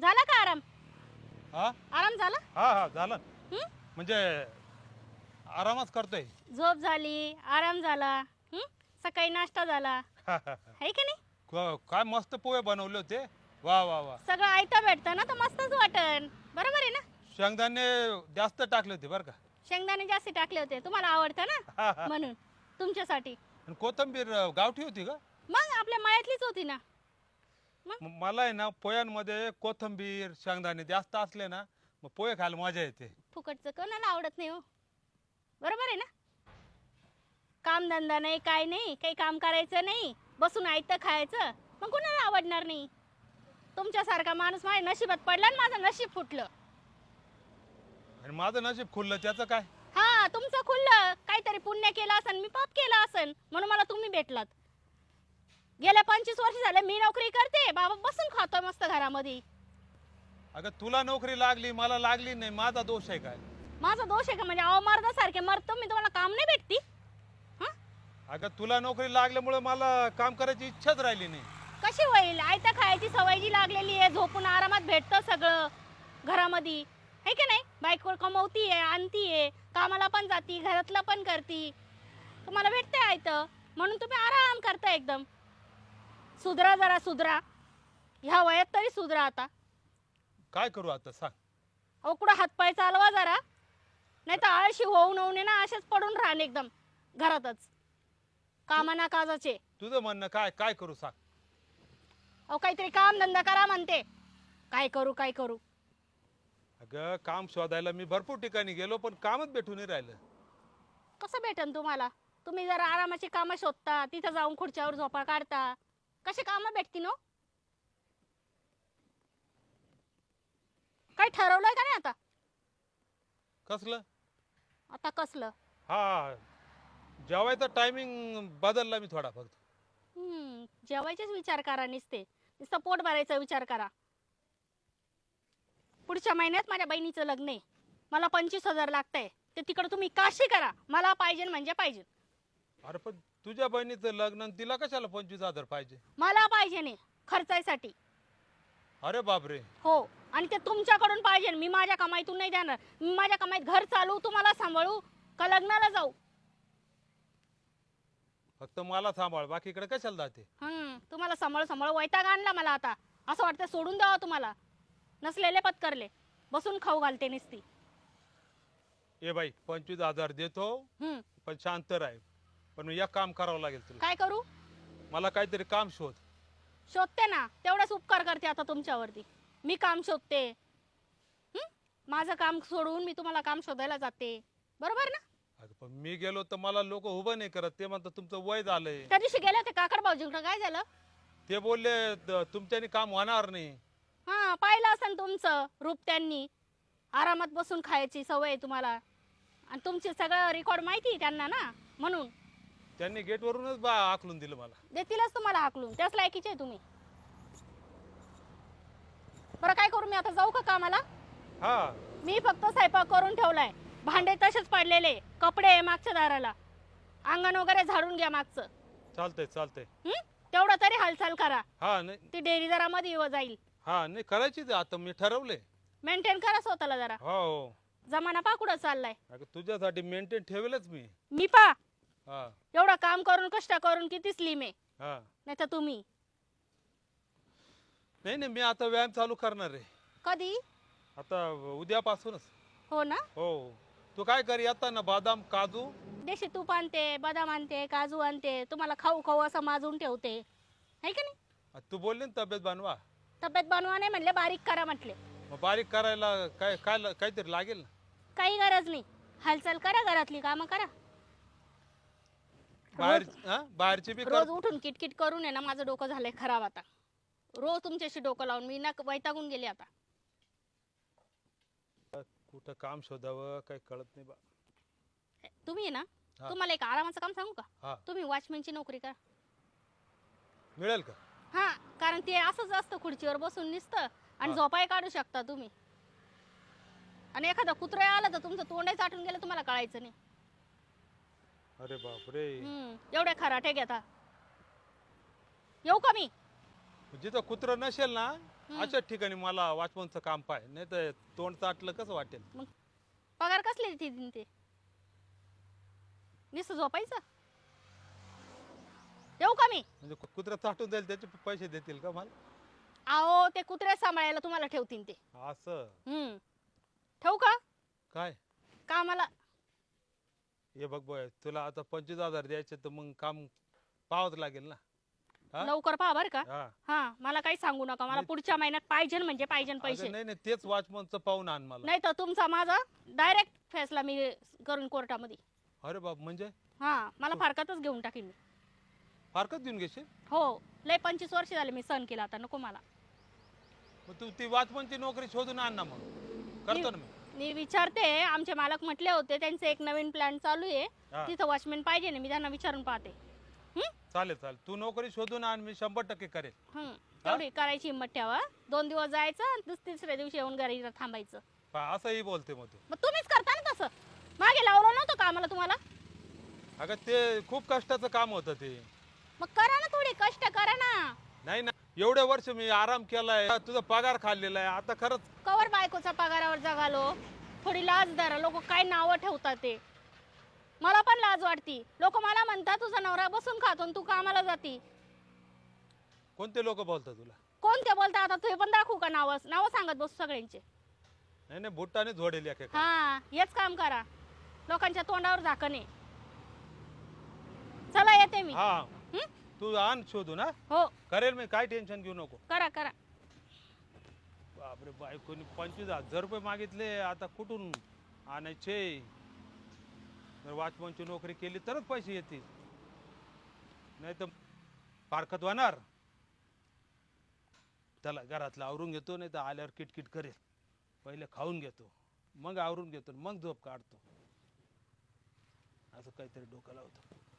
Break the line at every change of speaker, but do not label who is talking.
झाला का आराम?
हा?
आराम झाला?
हा हा झालं.
हं?
म्हणजे आरामच करतोय.
झोप झाली आराम झाला हं? सकाळी नाश्ता झाला.
हा,
का नाही?
क- काय मस्त पोहे बनवले होते. वा वा वा.
सगळं आयतं भेटतं ना तर मस्तच वाटन. बरोबर आहे ना?
शेंगदाणे जास्त टाकले होते बरं का.
शेंगदाणे जास्त टाकले होते. तुम्हाला आवडतं
हा,
ना
हा.
म्हणून तुमच्यासाठी.
आणि कोथंबीर अं, गावठी होती का?
मग आपल्या मळ्यातलीच होती ना.
मला आहे ना पोह्यांमध्ये कोथंबीर शेंगदाणे जास्त असले ना मग पोहे खायला मजा येते.
फुकटचं कोणाला आवडत नाही हो. बरोबर आहे ना? काम धंदा नाही काय नाही काही काम करायचं नाही बसून आयतं खायचं मग कोणाला आवडणार नाही? तुमच्यासारखा माणूस माझ्या नशिबात पडला आणि माझं नशीब फुटलं.
आणि माझं नशीब खुललं त्याचं काय?
हा तुमचं खुललं काहीतरी पुण्य केलं असन मी पाप केलं असन म्हणून मला तुम्ही भेटलात. गेल्या पंचवीस वर्ष झाले मी नोकरी करते. बाबा बसून खातोय मस्त घरामध्ये.
अगं तुला नोकरी लागली मला लागली नाही माझा दोष आहे काय?
माझा दोष आहे का? म्हणजे अहो सारखे मरतो मी तुम्हाला काम नाही भेटती? हा?
अगं तुला नोकरी लागल्यामुळे मला काम करायची इच्छाच राहिली नाही.
कशी होईल? आयत्या खायची सवय जी लागलेली आहे झोपून आरामात भेटतं सगळं घरामध्ये. है की नाही? बायको कमवती आहे आणती आहे कामाला पण जाती घरातलं पण करती. तुम्हाला भेटतंय आयतं. म्हणून तुम्ही आराम करता एकदम. सुधरा जरा सुधरा. ह्या वयात तरी सुधरा आता.
काय करू आता सांग.
अहो कुठं हातपाय चालवा जरा. नाही तर आळशी होऊन होऊन आहे ना असेच पडून राहणे एकदम घरातच. कामाना काजाचे.
तुझं म्हणणं काय काय करू सांग.
अहो काहीतरी काम धंदा करा म्हणते. काय करू काय करू?
अगं काम शोधायला मी भरपूर ठिकाणी गेलो पण कामच भेटून नाही राहिलं.
कसं भेटन तुम्हाला? तुम्ही जर आरामाची कामं शोधता तिथं जाऊन खुर्च्यावर झोपा काढता. कसे कामं भेटतील हो? काय ठरवलंय का नाही आता?
कसलं?
आता कसलं?
हा जेवायचा टायमिंग बदलला मी थोडा फक्त.
हम्म जेवायचेच विचार करा निसते. नुसतं पोट भरायचा विचार करा. पुढच्या महिन्यात माझ्या बहिणीचं लग्न आहे. मला पंचवीस हजार लागतंय. ते तिकडं तुम्ही काशी करा. मला पाहिजे म्हणजे पाहिजे.
अरे पण तुझ्या बहिणीचं लग्न आणि तिला कशाला पंचवीस हजार पाहिजे?
मला पाहिजे नाही खर्चायसाठी.
अरे बापरे.
हो आणि ते तुमच्याकडून पाहिजे मी माझ्या कमाईतून नाही देणार. मी माझ्या कमाईत घर चालू तुम्हाला सांभाळू का लग्नाला जाऊ?
फक्त मला सांभाळ बाकीकडे कशाला जाते?
हम्म तुम्हाला सांभाळ सांभाळ वैताग आणला मला आता. असं वाटतं सोडून द्यावं तुम्हाला. नसलेले पत्करले. बसून खाऊ घालते निसती.
ए बाई पंचवीस हजार देतो
हम्म.
पण शांत राह. पण एक काम करावं लागेल तुला.
काय करू?
मला काहीतरी काम शोध.
शोधते ना. तेवढाच उपकार करते आता तुमच्यावरती. मी काम शोधते. हं? माझं काम सोडून मी तुम्हाला काम शोधायला जाते. बरोबर ना?
अगं पण मी गेलो तर मला लोक उभं नाही करत. ते म्हणतात तुमचं वय झालंय.
त्या दिवशी गेले होते काकड भाऊजीकडे. काय झालं?
ते बोलले "द- तुमच्यानी काम होणार नाही.
हा पाहिलं असेल तुमचं रूप त्यांनी. आरामात बसून खायची सवय आहे तुम्हाला. आणि तुमचे सगळं रेकॉर्ड माहिती आहे त्यांना ना म्हणून.
त्यांनी गेटवरूनच बा आकलून दिलं मला.
देतीलच तुम्हाला हाकलून त्याच लायकीचे आहे तुम्ही. बरं काय करू मी आता? जाऊ का कामाला?
हा.
मी फक्त स्वयंपाक करून ठेवलाय. भांडे तसेच पडलेले. कपडे आहे मागच्या दाराला. अंगण वगैरे झाडून घ्या मागचं.
चालतंय चालतंय.
हं? तेवढं तरी हालचाल करा.
हा नाही.
ती डेअरी जरामध्ये येऊ जाईल.
हा नाही करायचीच आहे. आता मी ठरवले
मेंटेन करा स्वतःला जरा.
हो हो.
जमाना पा कुठं चाललाय.
अगं तुझ्यासाठी मेंटेन ठेवेलच मी.
मी पा.
हा.
एवढं काम करून कष्ट करून किती स्लिम आहे?
हा.
नाही तर तुम्ही.
नाही नाही मी आता व्यायाम चालू करणार आहे.
कधी?
आता उद्यापासूनच.
हो ना?
हो. तू काय कर येताना बदाम काजू.
देशी तूप आणते बदाम आणते काजू आणते तुम्हाला खाऊ खाऊ असं माजून ठेवते. है का नाही?
आ, तू बोलली ना तब्येत बनवा.
तब्येत बनवा नाही म्हणले बारीक करा म्हटले.
मग बारीक करायला काय काय काहीतरी लागेल ना?
काही गरज नाही. हालचाल करा घरातली कामं करा.
बाहेर हा? बाहेरची बी कर.
रोज उठून किटकिट करून आहे ना माझं डोकं झालंय खराब आता. रोज तुमच्याशी डोकं लावून मी ना वैतागून गेले आता.
कुठं काम शोधावं काही कळत नाही बा.
तुम्ही आहे ना?
हा.
तुम्हाला एक आरामाचं काम सांगू का? तुम्ही वॉचमॅनची नोकरी करा.
मिळेल का?
हा कारण ते असंच असतं खुर्चीवर बसून निसतं आणि
हा.
झोपाय काढू शकता तुम्ही. आणि एखादा कुत्रा आला तर तुमचं तोंडही चाटून गेलं तुम्हाला कळायचं नाही.
अरे बापरे.
हम्म, एवढे खराटे घेता येऊ का मी?
जिथं कुत्र नसेल ना अशाच ठिकाणी मला वॉचमनचं काम पाय नाही तर तोंड चाटलं कसं वाटेल?
मग पगार कसले देतील ते? नुसतं झोपायचं? येऊ का मी?
म्हणजे कु- कुत्रा चाटून जाईल त्याचे पैसे देतील का मला?
अहो ते कुत्र्या सांभाळायला तुम्हाला ठेवतील ते.
असं.
हम्म. ठेवू का?
काय?
कामाला
हे बघ बोय तुला आता पंचवीस हजार द्यायचे तर मग काम पाहावंच लागेल ना. हा?
लवकर पहा बर का.
हा.
हा मला काही सांगू नका मला
नाही.
पुढच्या महिन्यात पाहिजे म्हणजे पाहिजे पैसे.
अगं नाही नाही तेच वॉचमनचं पाहून आण मला.
नाही तर तुमचा माझा डायरेक्ट फैसला मी करून कोर्टामध्ये.
अरे बाप म्हणजे?
हा मला फारकतच घेऊन टाकीन मी.
फारकत देऊन घेशील?
हो लय पंचवीस वर्ष झाले मी सण केला आता नको मला.
मग तू ती वॉचमनची नोकरी शोधून आण ना मग. करतो ना मी.
मी विचारते आमचे मालक म्हटले होते त्यांचे एक नवीन प्लॅन चालू आहे. तिथं वॉचमॅन पाहिजे ना मी त्यांना विचारून पाहते. हं?
चालेल चालेल. तू नोकरी शोधून आण मी शंभर टक्के करेल.
हं. तेवढी करायची हिंमत ठेवा. दोन दिवस जायचं आणि दुस- तिसऱ्या दिवशी येऊन घरी थांबायचं.
पहा, असंही बोलते मग तू.
मग तुम्हीच करता ना तसं. मागे लावलं नव्हतं का आम्हाला तुम्हाला?
अगं ते खूप कष्टाचं काम होतं ते.
मग करा ना थोडी कष्ट करा ना.
नाही ना एवढे वर्ष मी आराम केलाय तुझा पगार खाल्लेला आहे. आता खरंच
कवर बायकोचा पगारावर जगालो. थोडी लाज धरा. लोक काय नावं ठेवतात ते. मला पण लाज वाटती. लोक मला म्हणतात तुझा नवरा बसून खातो आणि तू कामाला जाती.
कोणते लोक बोलतात तुला?
कोणते बोलता आता ते पण दाखवू का नाव? नावं सांगत बसू सगळ्यांचे.
नाही नाही बुट्टाने झोडेल एके
हा हेच काम करा. लोकांच्या तोंडावर झाकणे चला येते मी.
हा.
हं?
तू आण शोधून हा.
हो.
करेल मी काय टेन्शन घेऊ नको.
करा करा.
बापरे बायकोनी पंचवीस हजार रुपये मागितले आता कुठून आणायचे? जर वॉचमनची नोकरी केली तरच पैसे येतील. नाही तर फारकत होणार. त्याला घरातलं आवरून घेतो नाही तर आल्यावर किटकिट करेल. पहिले खाऊन घेतो मग आवरून घेतो मग झोप काढतो. असं काहीतरी डोकं लावतो.